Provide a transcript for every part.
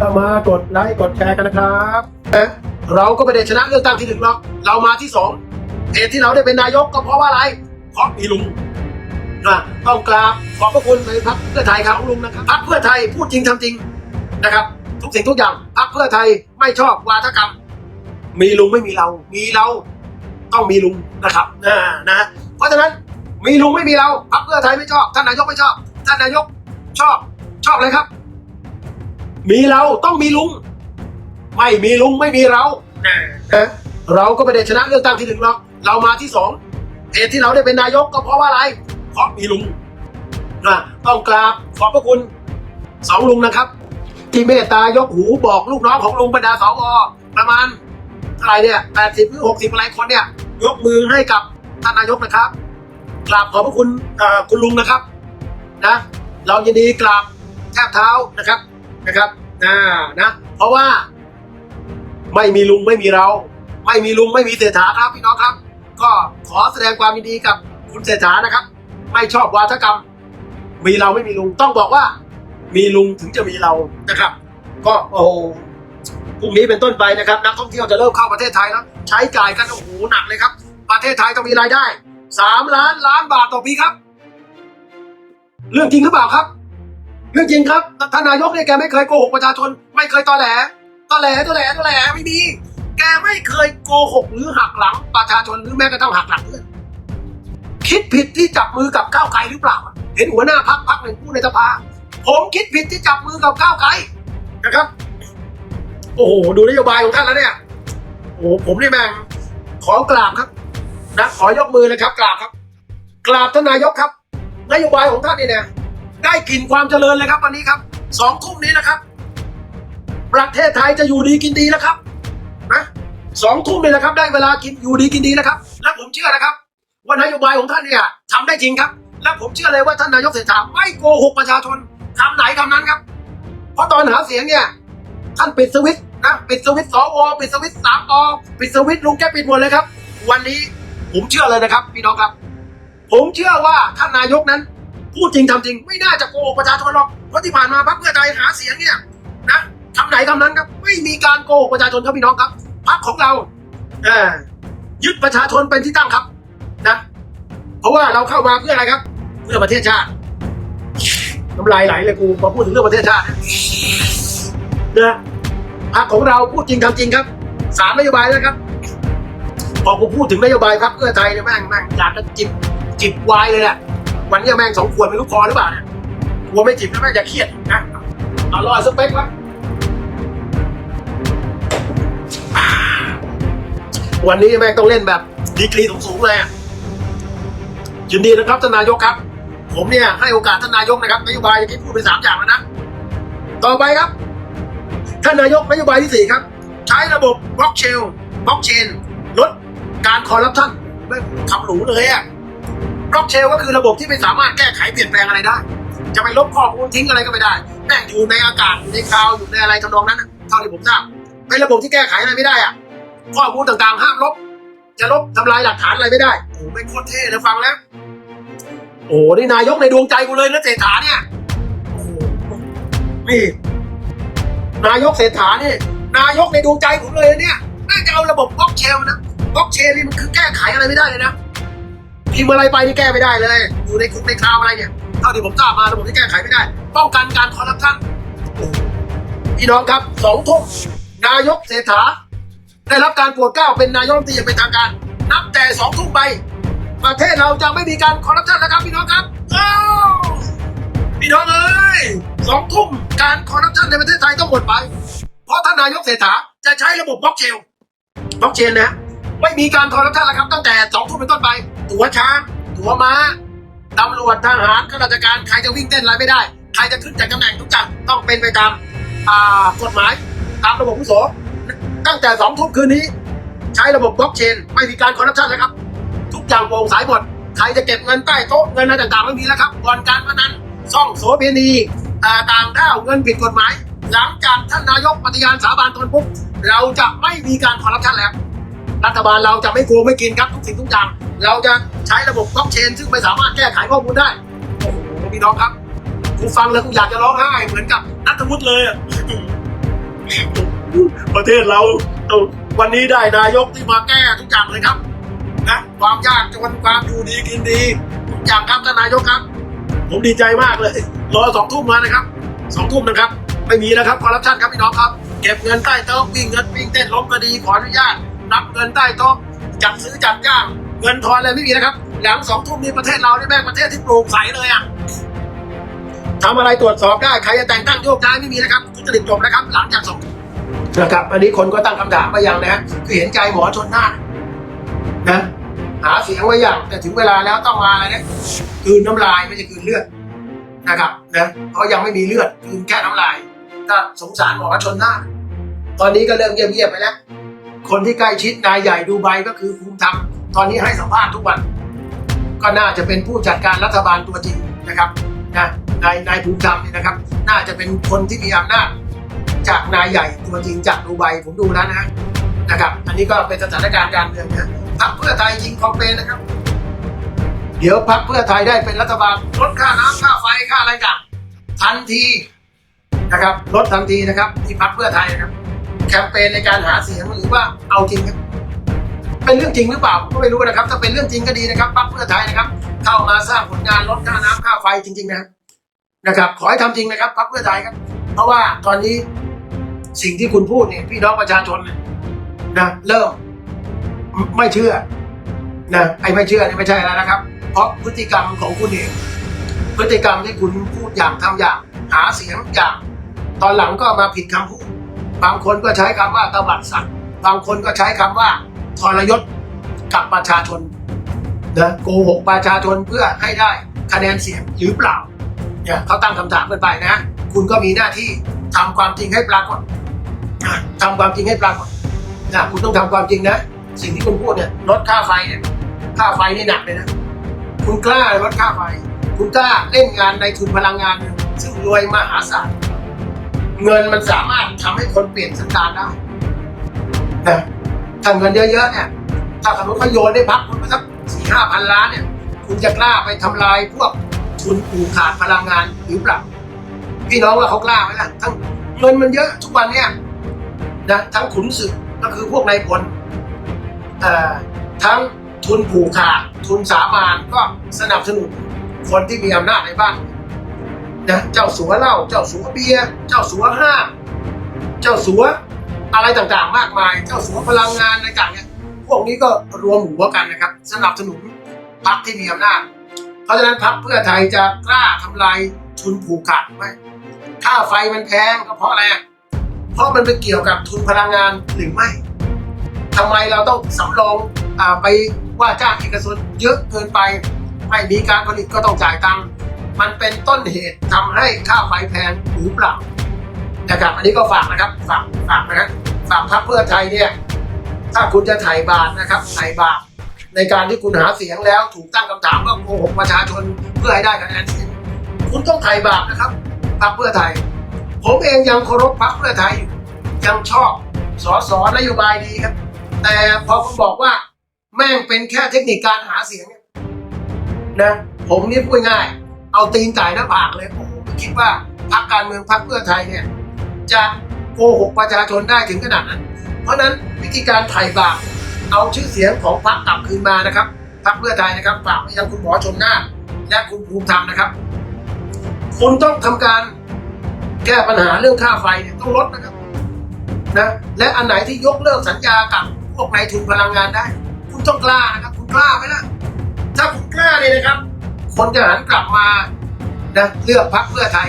ก็มากดไลค์กดแชร์กันนะครับเอ๊ะเราก็ไม่ได้ชนะเลือกตั้งที่หนึ่งหรอก เรามาที่สองเหตุที่เราได้เป็นนายกก็เพราะว่าอะไร เพราะมีลุงนะต้องกราบขอบพระคุณในพรรคเพื่อไทยครับลุงนะครับพรรคเพื่อไทยพูดจริงทำจริงนะครับ ทุกสิ่งทุกอย่างพรรคเพื่อไทยไม่ชอบวาทกรรม มีลุงไม่มีเรา มีเราต้องมีลุงนะครับนะนะ เพราะฉะนั้นมีลุงไม่มีเราพรรคเพื่อไทยไม่ชอบ ท่านนายกไม่ชอบ ท่านนายกชอบชอบเลยครับ มีเราต้องมีลุง ไม่มีลุงไม่มีเรานะเราก็ไม่ได้ชนะเลือกตั้งที่หนึ่งหรอกเรามาที่สองเหตุที่เราได้เป็นนายกก็เพราะว่าอะไร เพราะมีลุงนะต้องกราบขอบพระคุณสองลุงนะครับ ที่เมตตายกหูบอกลูกน้องของลุงบรรดาสวประมาณเท่าไหร่เนี่ยแปดสิบหรือหกสิบอะไรคนเนี่ย ยกมือให้กับท่านนายกนะครับ กราบขอบพระคุณเอ่อคุณลุงนะครับนะเรายินดีกราบแทบเท้านะครับ นะครับอ่านะเพราะว่าไม่มีลุงไม่มีเรา ไม่มีลุงไม่มีเศรษฐาครับพี่น้องครับ ก็ขอแสดงความยินดีกับคุณเศรษฐานะครับ ไม่ชอบวาทกรรม มีเราไม่มีลุงต้องบอกว่า มีลุงถึงจะมีเรานะครับ ก็โอ้โหพรุ่งนี้เป็นต้นไปนะครับ นักท่องเที่ยวจะเริ่มเข้าประเทศไทยแล้วใช้จ่ายกันโอ้โหหนักเลยครับ ประเทศไทยต้องมีรายได้สามล้านล้านบาทต่อปีครับ เรื่องจริงหรือเปล่าครับ เรื่องจริงครับท่านนายกเนี่ยแกไม่เคยโกหกประชาชน ไม่เคยตอแหลตอแหลตอแหลตอแหลไม่มีแกไม่เคยโกหกหรือหักหลังประชาชนหรือแม้กระทั่งหักหลังเพื่อนคิดผิดที่จับมือกับก้าวไกลหรือเปล่า เห็นหัวหน้าพักพักหนึ่งพูดในสภาผมคิดผิดที่จับมือกับก้าวไกลนะครับ โอ้โหดูนโยบายของท่านแล้วเนี่ยโอ้ผมนี่แม่งขอกราบครับนะขอยกมือเลยครับกราบครับ กราบท่านนายกครับ นโยบายของท่านนี่เนี่ย ได้กลิ่นความเจริญเลยครับวันนี้ครับสองทุ่มนี้นะครับ ประเทศไทยจะอยู่ดีกินดีแล้วครับนะสองทุ่มนี่แหละครับ ได้เวลากินอยู่ดีกินดีแล้วครับ และผมเชื่อนะครับว่านโยบายของท่านเนี่ยทำได้จริงครับ และผมเชื่อเลยว่าท่านนายกเศรษฐาไม่โกหกประชาชนคำไหนคำนั้นครับ เพราะตอนหาเสียงเนี่ยท่านปิดสวิตชนะปิดสวิตสวปิดสวิตสามอปิดสวิตลุงแกปิดหมดเลยครับ วันนี้ผมเชื่อเลยนะครับ พี่น้องครับ ผมเชื่อว่าท่านนายกนั้น พูดจริงทำจริง ไม่น่าจะโกหกประชาชนหรอกเพราะที่ผ่านมาพรรคเพื่อไทยหาเสียงเนี่ยนะคำไหนคำนั้นครับ ไม่มีการโกหกประชาชนครับพี่น้องครับพรรคของเราเออยึดประชาชนเป็นที่ตั้งครับนะเพราะว่าเราเข้ามาเพื่ออะไรครับ เพื่อประเทศชาติน้ำลายไหลเลยกูพอพูดถึงเรื่องประเทศชาตินะพรรคของเราพูดจริงทำจริงครับสามนโยบายแล้วครับพอกูพูดถึงนโยบายพรรคเพื่อไทยเนี่ยแม่งแม่งอยากจะจิบจิบวายเลยแหละ วันนี้แม่งสองขวดไม่รู้พอหรือเปล่าเนี่ยกลัวไม่จิบแล้วแม่งจะเครียดนะอารอสเปคครับวันนี้แม่งต้องเล่นแบบดีกรีสูงๆเลยยินดีนะครับท่านนายกครับ ผมเนี่ยให้โอกาสท่านนายกนะครับนโยบายที่พูดไปสามอย่างแล้วนะ ต่อไปครับ ท่านนายกนโยบายที่สี่ครับ ใช้ระบบบล็อกเชลบล็อกเชนลดการคอร์รัปชันไม่คำหรูเลยอะ ล็อกเชลก็คือระบบที่ไม่สามารถแก้ไขเปลี่ยนแปลงอะไรได้ จะไปลบข้อมูลทิ้งอะไรก็ไม่ได้แม่งอยู่ในอากาศอยู่ในคลาวอยู่ในอะไรทำนองนั้นเท่าที่ผมทราบเป็นระบบที่แก้ไขอะไรไม่ได้อะข้อมูลต่างๆ ห้ามลบ จะลบทำลายหลักฐานอะไรไม่ได้โอ้ไม่โคตรเท่เลยฟังแล้วโอ้นี่นายกในดวงใจกูเลยนะเศรษฐาเนี่ยโอ้โหนี่นายกเศรษฐาเนี่ยนายกในดวงใจผมเลยเนี่ยน่าจะเอาระบบบล็อกเชลนะบล็อกเชลนี่มันคือแก้ไขอะไรไม่ได้เลยนะ พิมพ์อะไรไปนี่แก้ไม่ได้เลย อยู่ในคุกในคราวอะไรเนี่ยเท่าที่ผมทราบมาระบบที่แก้ไขไม่ได้ ป้องกันการคอร์รัปชันพี่น้องครับสองทุ่มนายกเศรษฐา ได้รับการโปรดเกล้าเป็นนายกรัฐมนตรีอย่างเป็นทางการ นับแต่สองทุ่มไป ประเทศเราจะไม่มีการคอร์รัปชันนะครับพี่น้องครับอ้าวพี่น้องเอ้ยสองทุ่มการคอร์รัปชันในประเทศไทยต้องหมดไป เพราะท่านนายกเศรษฐาจะใช้ระบบบล็อกเชลบล็อกเชนนะไม่มีการคอร์รัปชันแล้วครับตั้งแต่สอง ตั๋วช้าง ตั๋วม้าตำรวจทหารข้าราชการใครจะวิ่งเต้นอะไรไม่ได้ ใครจะขึ้นจากตำแหน่งทุกอย่างต้องเป็นไปตามกฎหมายตามระบบผู้โสตั้งแต่สองทุ่มคืนนี้ ใช้ระบบบล็อกเชน ไม่มีการคอร์รัปชันแล้วครับ ทุกอย่างโปร่งใสหมด ใครจะเก็บเงินใต้โต๊ะเงินอะไรต่างๆไม่มีแล้วครับบ่อนการพนันซ่องโสเภณีต่างด้าวเงินผิดกฎหมาย หลังจากท่านนายกปฏิญาณสาบานตนปุ๊บเราจะไม่มีการคอร์รัปชันแล้วรัฐบาลเราจะไม่โกงไม่กินครับทุกสิ่งทุกอย่าง เราจะใช้ระบบบล็อกเชน ซึ่งไม่สามารถแก้ไขข้อมูลได้โอ้โหพี่น้องครับกูฟังแล้วกูอยากจะร้องไห้เหมือนกับนัทวุฒิเลยอะประเทศเราวันนี้ได้นายกที่มาแก้ทุกอย่างเลยครับนะความยากจนความอยู่ดีกินดีทุกอย่างครับท่านนายกครับ ผมดีใจมากเลย รอสองทุ่มมานะครับสองทุ่มนะครับ ไม่มีนะครับคอร์รัปชันครับพี่น้องครับ เก็บเงินใต้โต๊ะวิ่งเงินวิ่งเต้นล้มคดีขออนุญาตนับเงินใต้โต๊ะจัดซื้อจัดจ้าง เงินทอนอะไรไม่มีนะครับหลังสองทุ่มนี้ประเทศเรานี่แม่งประเทศที่โปร่งใสเลยอะทำอะไรตรวจสอบได้ใครจะแต่งตั้งโยกย้ายไม่มีนะครับทุจริตจบนะครับ หลังจากสองนะครับอันนี้คนก็ตั้งคำถามมาอย่างนะฮะคือเห็นใจหมอชนน่านนะหาเสียงไว้อย่าง แต่ถึงเวลาแล้วต้องมาอะไรนะกลืนน้ำลายไม่ใช่กลืนเลือดนะครับนะเพราะยังไม่มีเลือดคืนแค่น้ำลายก็สงสารหมอชนน่านตอนนี้ก็เริ่มเงียบๆไปแล้วคนที่ใกล้ชิดนายใหญ่ดูไบก็คือภูมิธรรม ตอนนี้ให้สัมภาษณ์ทุกวัน ก็น่าจะเป็นผู้จัดการรัฐบาลตัวจริงนะครับนะนายนายภูมิธรรมเนี่ยนะครับ น่าจะเป็นคนที่มีอำนาจจากนายใหญ่ตัวจริงจากดูไบผมดูแล้วนะนะครับ อันนี้ก็เป็นสถานการณ์การเมืองนะพรรคเพื่อไทยยิงคอมเปนนะครับ เดี๋ยวพรรคเพื่อไทยได้เป็นรัฐบาลลดค่าน้ำค่าไฟค่าอะไรต่างทันทีนะครับลดทันทีนะครับที่พรรคเพื่อไทยนะครับ แคมเปญในการหาเสียงหรือว่าเอาจริงครับ เป็นเรื่องจริงหรือเปล่าผมก็ไม่รู้นะครับถ้าเป็นเรื่องจริงก็ดีนะครับพรรคเพื่อไทยนะครับ เข้ามาสร้างผลงานลดค่าน้ำค่าไฟจริง ๆ นะครับนะครับ ขอให้ทำจริงนะครับพรรคเพื่อไทยครับ เพราะว่าตอนนี้สิ่งที่คุณพูดเนี่ยพี่น้องประชาชนเนี่ยนะเริ่มไม่เชื่อนะไอ้ไม่เชื่อนี่ไม่ใช่แล้วนะครับ เพราะพฤติกรรมของคุณเองพฤติกรรมที่คุณพูดอย่างทำอย่าง หาเสียงอย่าง ตอนหลังก็มาผิดคำพูดบางคนก็ใช้คำว่าตบัดสัตว์บางคนก็ใช้คำว่า ทรยศกับประชาชนนะโกหกประชาชนเพื่อให้ได้คะแนนเสียงหรือเปล่าเนี่ยเขาตั้งคำถามกันไปนะ คุณก็มีหน้าที่ทำความจริงให้ปรากฏอะทำความจริงให้ปรากฏนะคุณต้องทำความจริงนะ สิ่งที่คุณพูดเนี่ยลดค่าไฟเนี่ยค่าไฟนี่หนักเลยนะ คุณกล้าลดค่าไฟ คุณกล้าเล่นงานในทุนพลังงาน ซึ่งรวยมหาศาลเงินมันสามารถทำให้คนเปลี่ยนสันดานได้นะ ถ้าเงินเยอะๆเนี่ย ถ้าสมมติเขาโยนได้พักคุณไปสักสี่ห้าพันล้านเนี่ย คุณจะกล้าไปทำลายพวกทุนผูกขาดพลังงานหรือเปล่า พี่น้องว่าเขากล้าไหมล่ะทั้งเงินมันเยอะทุกวันเนี่ยนะทั้งขุนศึกก็คือพวกนายพลทั้งทุนผูกขาดทุนสามานก็สนับสนุนคนที่มีอำนาจในบ้านนะเจ้าสัวเหล้าเจ้าสัวเบียร์เจ้าสัวห้าเจ้าสัว อะไรต่างๆ มากมาย เจ้าสัวพลังงานอะไรต่างเนี่ยพวกนี้ก็รวมหัวกันนะครับ สนับสนุนพรรคที่มีอำนาจ เพราะฉะนั้นพรรคเพื่อไทยจะกล้าทำลายทุนผูกขาดไหมค่าไฟมันแพงก็เพราะอะไรเพราะมันไปเกี่ยวกับทุนพลังงานหรือไม่ทำไมเราต้องสำรองอาไปว่าจ้างเอกชนเยอะเกินไป ไม่มีการผลิตก็ต้องจ่ายตังค์มันเป็นต้นเหตุทำให้ค่าไฟแพงหรือเปล่า นะครับ อันนี้ก็ฝากนะครับฝากฝากนะครับฝากพรรคเพื่อไทยเนี่ย ถ้าคุณจะไถ่บาทนะครับไถ่บาทในการที่คุณหาเสียงแล้วถูกตั้งคำถามว่าโกหกประชาชนเพื่อให้ได้คะแนนเสียงคุณต้องไถ่บาปนะครับพรรคเพื่อไทย ผมเองยังเคารพพรรคเพื่อไทยอยู่ยังชอบสอสอนโยบายดีครับ แต่พอคุณบอกว่าแม่งเป็นแค่เทคนิคการหาเสียงเนี่ยนะผมนี่พูดง่าย เอาตีนจ่ายหน้าผากเลยผมคิดว่าพรรคการเมืองพรรคเพื่อไทยเนี่ย จะโกหกประชาชนได้ถึงขนาดนั้น เพราะนั้นวิธีการไถ่บาปเอาชื่อเสียงของพรรคกลับคืนมานะครับพรรคเพื่อไทยนะครับฝากไปยังคุณหมอชนน่านและคุณภูมิธรรมนะครับ คุณต้องทำการแก้ปัญหาเรื่องค่าไฟต้องลดนะครับนะและอันไหนที่ยกเลิกสัญญากับพวกนายทุนพลังงานได้ คุณต้องกล้านะครับ คุณกล้าไหมล่ะถ้าคุณกล้าเนี่ยนะครับ คนจะหันกลับมานะเลือกพรรคเพื่อไทย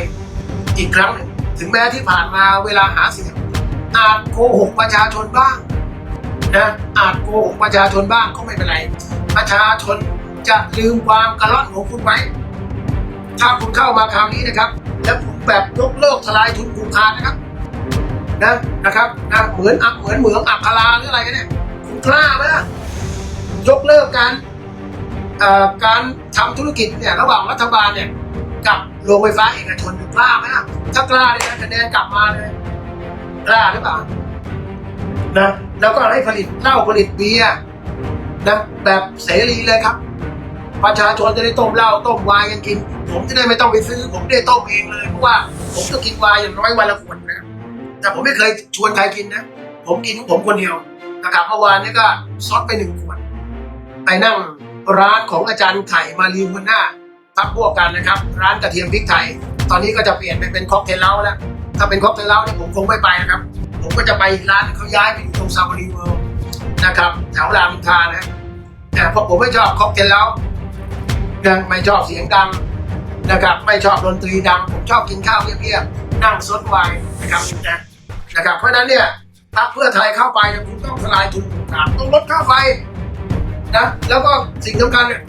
อีกครั้งหนึ่ง ถึงแม้ที่ผ่านมาเวลาหาเสียงอาจโกหกประชาชนบ้างนะอาจโกหกประชาชนบ้างก็ไม่เป็นไรประชาชนจะลืมความกระล่อนของคุณไว้ถ้าคุณเข้ามาคราวนี้นะครับ แล้วคุณแบบยกเลิกทลายทุนผูกขาดนะครับนะนะครับนะเหมือนอักเหมือนเหมืองอักคาราหรืออะไรกันเนี่ยคุณกล้าไหมล่ะยกเลิกการการทำธุรกิจเนี่ยระหว่างรัฐบาลเนี่ยกับ โรงไฟฟ้าเอกชนกล้าไหมล่ะถ้ากล้าเลยนะคะแนนกลับมาเลย กล้าหรือเปล่านะแล้วก็ให้ผลิตเหล้าผลิตเบียร์นะแบบเสรีเลยครับ ประชาชนจะได้ต้มเหล้าต้มไวน์กันกิน ผมจะได้ไม่ต้องไปซื้อ ผมได้ต้มเองเลยเพราะว่าผมก็กินไวน์อย่างน้อยวันละขวดนะแต่ผมไม่เคยชวนใครกินนะผมกินของผมคนเดียวนะครับเมื่อวานนี้ก็ซดไปหนึ่งขวดไปนั่งร้านของอาจารย์ไข่มารีวันหน้า พักพวกกันนะครับ ร้านกระเทียมพริกไทย ตอนนี้ก็จะเปลี่ยนไปเป็นค็อกเทลเล้าแล้วถ้าเป็นค็อกเทลเล้าเนี่ยผมคงไม่ไปนะครับ ผมก็จะไปร้านเขาย้ายไปอยู่ตรงซาวารีเวิลด์นะครับแถวรามอินทรานะแต่เพราะผมไม่ชอบค็อกเทลเล้าไม่ชอบเสียงดังนะครับไม่ชอบดนตรีดัง ผมชอบกินข้าวเงียบๆนั่งซดไวน์นะครับนะนะครับเพราะนั้นเนี่ยพรรคเพื่อไทยเข้าไปเนี่ยคุณต้องทลายทุนต้องลดค่าไฟนะแล้วก็สิ่งสำคัญเนี่ย